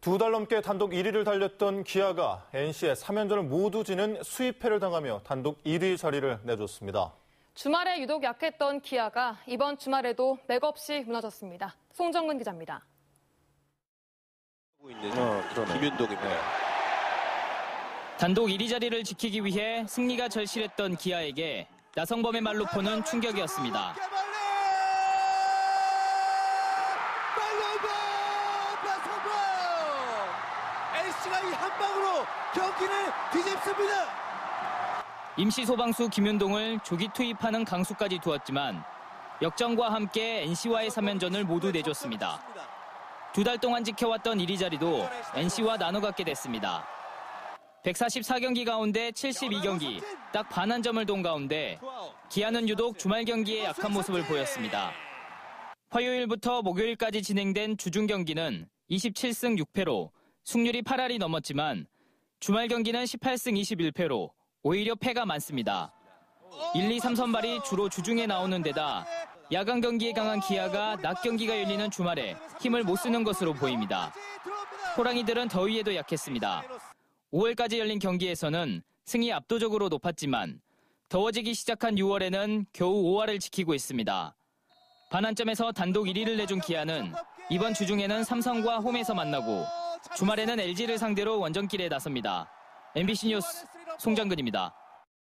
두 달 넘게 단독 1위를 달렸던 기아가 NC의 3연전을 모두 지는 수입패를 당하며 단독 1위 자리를 내줬습니다. 주말에 유독 약했던 기아가 이번 주말에도 맥없이 무너졌습니다. 송정근 기자입니다. 어. 김윤동입니다. 단독 1위 자리를 지키기 위해 승리가 절실했던 기아에게 나성범의 말로포는 충격이었습니다. NC가 이 한 방으로 경기를 뒤집습니다. 임시 소방수 김윤동을 조기 투입하는 강수까지 두었지만 역전과 함께 NC와의 3연전을 모두 내줬습니다. 두 달 동안 지켜왔던 1위 자리도 NC와 나눠 갖게 됐습니다. 144경기 가운데 72경기, 딱 반 한 점을 돈 가운데 기아는 유독 주말 경기에 약한 모습을 보였습니다. 화요일부터 목요일까지 진행된 주중 경기는 27승 6패로 승률이 8할이 넘었지만 주말 경기는 18승 21패로 오히려 패가 많습니다. 1, 2, 3 선발이 주로 주중에 나오는 데다 야간 경기에 강한 기아가 낮 경기가 열리는 주말에 힘을 못 쓰는 것으로 보입니다. 호랑이들은 더위에도 약했습니다. 5월까지 열린 경기에서는 승이 압도적으로 높았지만 더워지기 시작한 6월에는 겨우 5할을 지키고 있습니다. 반환점에서 단독 1위를 내준 기아는 이번 주중에는 삼성과 홈에서 만나고 주말에는 LG를 상대로 원정길에 나섭니다. MBC 뉴스 송정근입니다.